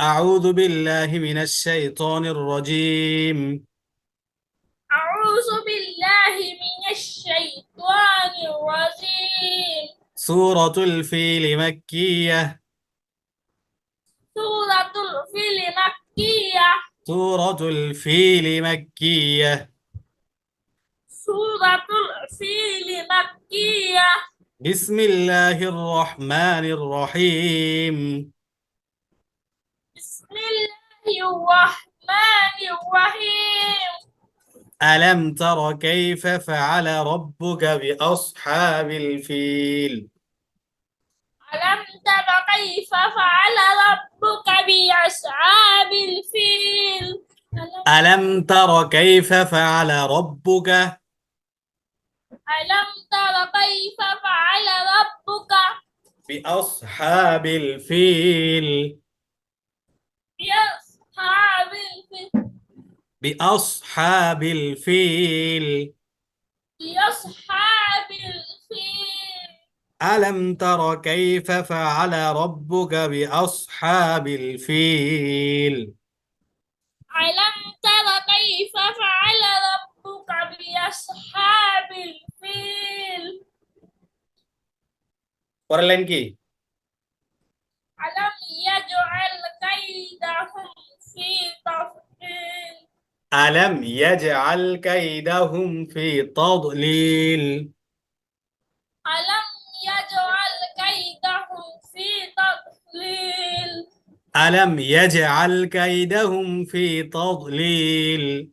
أعوذ بالله من الشيطان الرجيم. أعوذ بالله من الشيطان الرجيم. سورة الفيل مكية. سورة الفيل مكية. سورة الفيل مكية. سورة الفيل مكية. بسم الله الرحمن الرحيم. الله الرحمن الرحيم. ألم تر كيف فعل ربك بأصحاب الفيل؟ ألم تر كيف فعل ربك بأصحاب الفيل؟ ألم تر كيف فعل ربك؟ ألم تر كيف فعل ربك بأصحاب الفيل؟ بأصحاب الفيل بأصحاب الفيل بأصحاب الفيل ألم تر كيف فعل ربك بأصحاب الفيل ألم تر كيف فعل ربك بأصحاب الفيل পরের লাইন কি ألم يجعل كيدهم في تضليل؟ ألم يجعل كيدهم في تضليل؟ ألم يجعل كيدهم في تضليل؟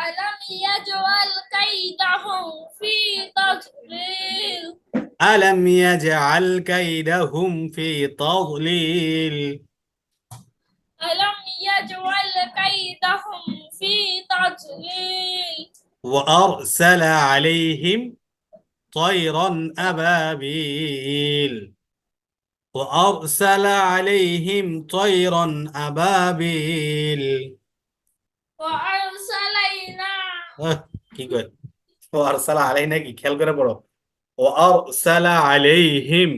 ألم يجعل كيدهم في تضليل؟ ألم يجعل كيدهم في تضليل؟ ألم يجعل كيدهم في تضليل وأرسل عليهم طيرا أبابيل وأرسل عليهم طيرا أبابيل وأرسلنا আহ, কি কয় وأرسل علينا কি খেয়াল করে পড়ো وأرسل عليهم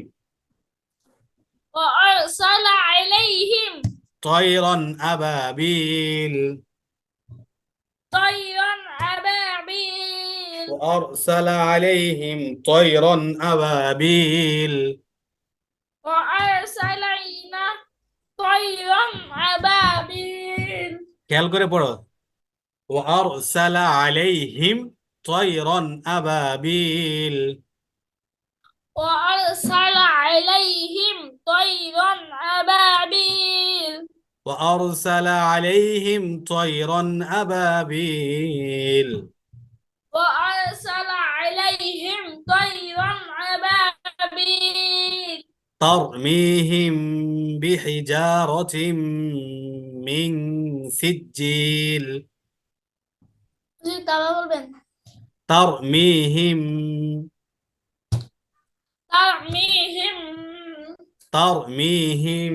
وأرسل عليهم طيرا أبابيل طيرا أبابيل وأرسل عليهم طيرا أبابيل وأرسلنا طيرا أبابيل খেয়াল করে পড়ো وأرسل عليهم طيرا أبابيل وأرسل عليهم طيرا أبابيل وأرسل عليهم طيرا أبابيل. وأرسل عليهم طيرا أبابيل. ترميهم بحجارة من سجيل. ترميهم ترميهم. ترميهم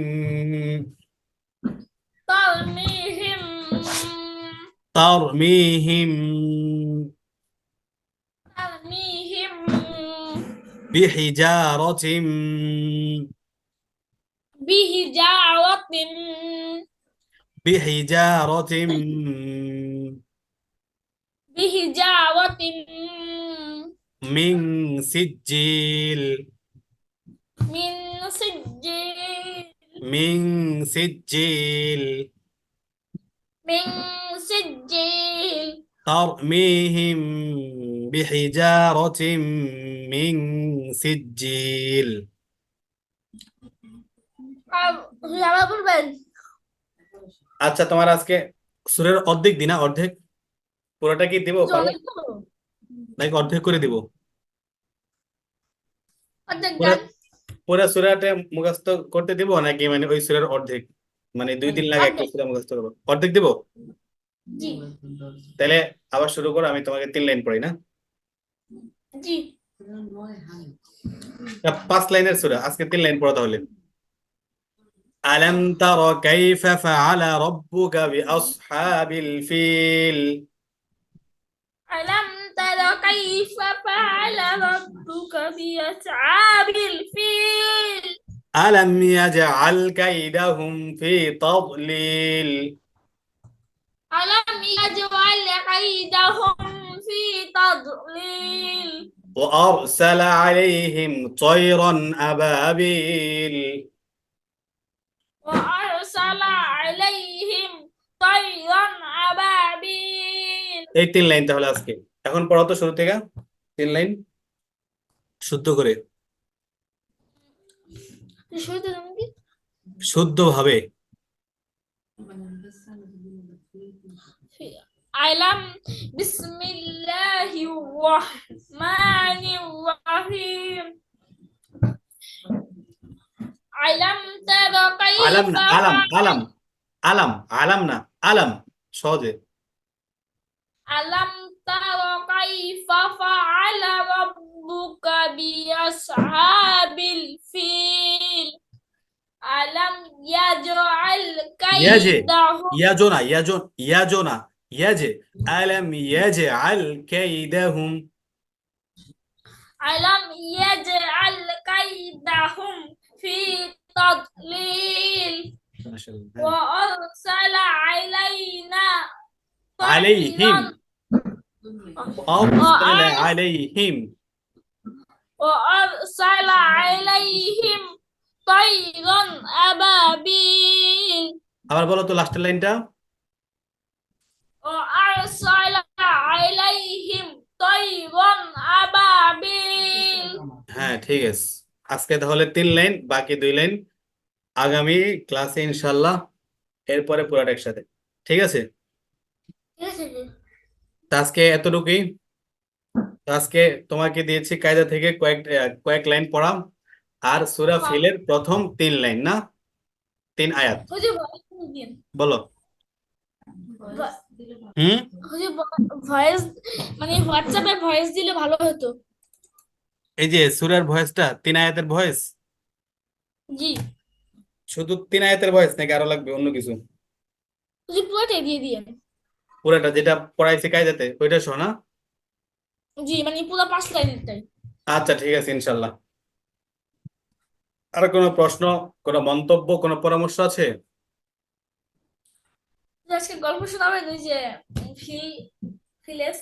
ترميهم. ترميهم. ترميهم. بحجارة. بحجارة. بحجارة. بحجارة. من سجيل. من سجيل. من سجيل. من سجيل ترميهم بحجارة من سجيل আবার বলবেন আচ্ছা তোমার আজকে সুরের অর্ধেক দিনা অর্ধেক পুরোটা কি দিব পারবে? নাকি অর্ধেক করে দিব অর্ধেক পুরো গান পুরো সুরাটা মুখস্থ করতে দিব নাকি মানে ওই সুরের অর্ধেক মানে দুই দিন লাগে একটা সুরা মুখস্থ করব। অর্ধেক দেবো? তাহলে আবার শুরু করো আমি তোমাকে তিন লাইন পড়ি না? পাঁচ লাইনের সুরা আজকে তিন লাইন পড়া তাহলে। আলম তর কাইফা আলম ইয়াজআল কাইদাহুম ফি তাদলিল ألم يجعل كيدهم في تضليل وأرسل عليهم طيرا أبابيل وأرسل عليهم طيرا أبابيل এই তিন লাইন তাহলে আজকে এখন পড়ো তো শুরু থেকে তিন লাইন শুদ্ধ করে শুদ্ধভাবে। আইলাম বিসমিল্লাহি রহমানির রহিম। আইলাম তারা কাইফা আলাম না আলাম আলাম আলাম আলাম না আলাম সহজে। আলাম তারা কাইফা ফাআলা রাব্বুক ربك بأصحاب الفيل. ألم يجعل كيدهم؟ يا جونا يا جون يا جونا يجي. ألم يجعل كيدهم؟ ألم يجعل كيدهم في تضليل؟ وأرسل علينا عليهم. أرسل عليهم. وأرسل عليهم طيرا أبابيل আবার বলো তো লাস্টের লাইনটা وأرسل عليهم طيرا أبابيل হ্যাঁ ঠিক আছে আজকে তাহলে তিন লাইন বাকি দুই লাইন আগামী ক্লাসে ইনশাল্লাহ এরপরে পুরাটা একসাথে ঠিক আছে তা আজকে এতটুকুই তো আজকে তোমাকে দিয়েছি কায়দা থেকে কয়েক কয়েক লাইন পড়াম আর সূরা হ্যাঁ। ফিলের প্রথম তিন লাইন না? তিন আয়াত। বলো। হুম? ভয়েস মানে হোয়াটসঅ্যাপে ভয়েস দিলে ভালো হতো। এই যে সূরার ভয়েসটা তিন আয়াতের ভয়েস? জি। শুধু তিন আয়াতের ভয়েস নাকি আরও লাগবে অন্য কিছু? পুরোটাই দিয়ে দিয়েন। পুরাটা যেটা পড়াইছে কায়দাতে ওইটা শোনা। জি মানে পুরো পাঁচ লাইনেরটাই আচ্ছা ঠিক আছে ইনশাল্লাহ। আর কোনো প্রশ্ন কোনো মন্তব্য কোনো পরামর্শ আছে? আজকে গল্প শোনাবেন ওই যে ফিল ফিলেস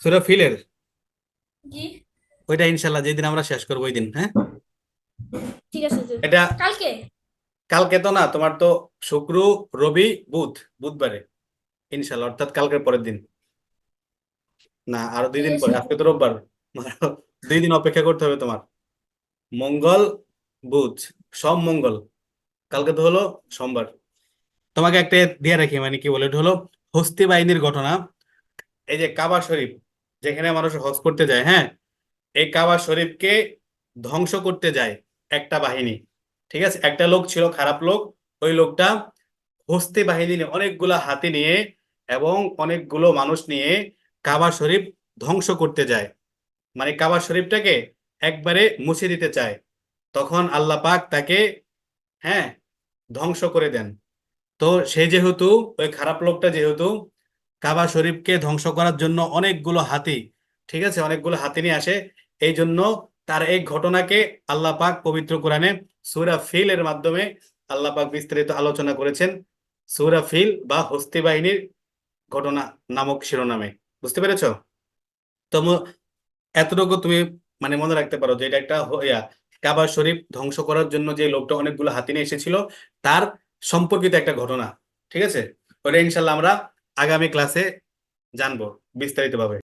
সূরা ফিলের? জি। ওইটা ইনশাল্লাহ যেদিন আমরা শেষ করব ওই দিন হ্যাঁ? ঠিক আছে এটা কালকে? কালকে তো না তোমার তো শুক্র রবি বুধ বুধবারে ইনশাল্লাহ অর্থাৎ কালকের পরের দিন। না আরও দুই দিন পরে আজকে তো রোববার। দুই দিন অপেক্ষা করতে হবে তোমার। মঙ্গল বুধ সব মঙ্গল। কালকে তো হলো সোমবার। তোমাকে একটা দিয়ে রাখি মানে কি বলে এটা হলো হস্তি বাহিনীর ঘটনা। এই যে কাবা শরীফ যেখানে মানুষ হজ করতে যায় হ্যাঁ? এই কাবা শরীফকে ধ্বংস করতে যায় একটা বাহিনী ঠিক আছে? একটা লোক ছিল খারাপ লোক ওই লোকটা হস্তি বাহিনী নিয়ে অনেকগুলা হাতি নিয়ে এবং অনেকগুলো মানুষ নিয়ে কাবা শরীফ ধ্বংস করতে যায়। মানে কাবা শরীফটাকে একবারে মুছে দিতে চায়। তখন আল্লাহ পাক তাকে হ্যাঁ ধ্বংস করে দেন। তো সে যেহেতু, ওই খারাপ লোকটা যেহেতু কাবা শরীফকে ধ্বংস করার জন্য অনেকগুলো হাতি, ঠিক আছে, অনেকগুলো হাতি নিয়ে আসে, এই জন্য তার এই ঘটনাকে আল্লাহ পাক পবিত্র কোরআনে সূরা ফিল এর মাধ্যমে আল্লাহ পাক বিস্তারিত আলোচনা করেছেন। সূরা ফিল বা হস্তি বাহিনীর ঘটনা নামক শিরোনামে। বুঝতে পেরেছ? তো এতটুকু তুমি মানে মনে রাখতে পারো যে এটা একটা কাবা শরীফ ধ্বংস করার জন্য যে লোকটা অনেকগুলো হাতি নিয়ে এসেছিল, তার সম্পর্কিত একটা ঘটনা, ঠিক আছে? ওটা ইনশাল্লাহ আমরা আগামী ক্লাসে জানব বিস্তারিতভাবে।